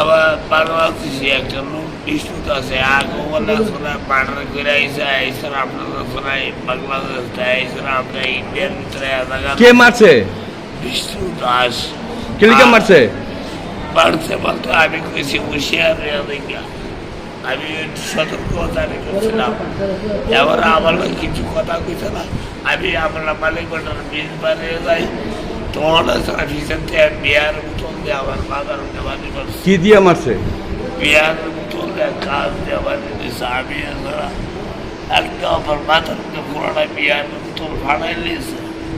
আবার বাংলাদেশি একটা লোক বিষ্ণুত আছে। আগে বলে শোনা পাঠার করে আইসা আইসা আপনারা শোনাই বাংলাদেশ আইসা আপনার ইন্ডিয়ার ভিতরে কে মারছে? বিষ্ণু দাস কেলিকা মারছে? মারছে বলতো আমি কইছি হুঁশিয়ার হয়ে আমি সতর্কতা রেখেছিলাম। এবার আমার কিছু কথা কইছে না। আমি আমরা মালিক বাটার বিল বানিয়ে যাই। কি দিয়ে মারছে?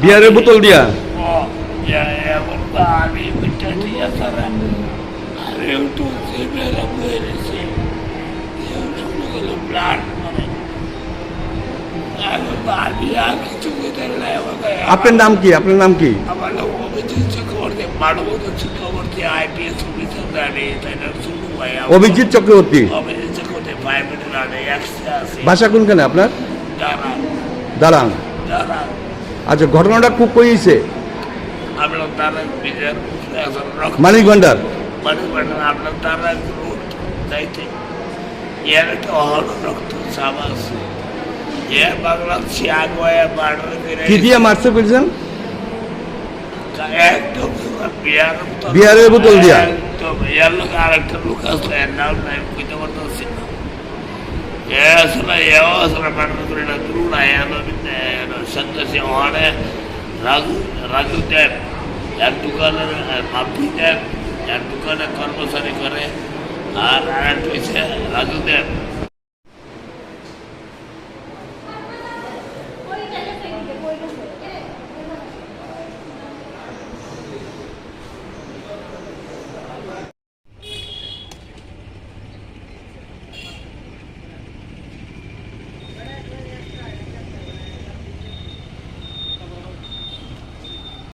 বিয়ারের বোতল দিয়া? আপনার নাম কি? আপনার নাম কি? অভিজিৎ চক্রবর্তী। বাসা কোনখানে আপনার? যারা আচ্ছা ঘটনাটা খুব কইছে। মানিক ভান্ডার এর একটা রক্ত চাপ আছে এ বাংলাদেশি আগুয়া বার্ডার করে কি দিয়ে মারছে বলছেন? বিয়ারের বোতল দিয়া? একদম লোক আর একটা লোক আছে এর নাম নাই বুঝতে পারতেছি না। এ আসলে এ আসলে বার্ডার করে না দ্রুড় এলো সন্ন্যাসী ওখানে রাজু রাজু দেব এর দোকানের মাপি দেব এর দোকানে কর্মচারী করে আর আর হচ্ছে রাজু দেব।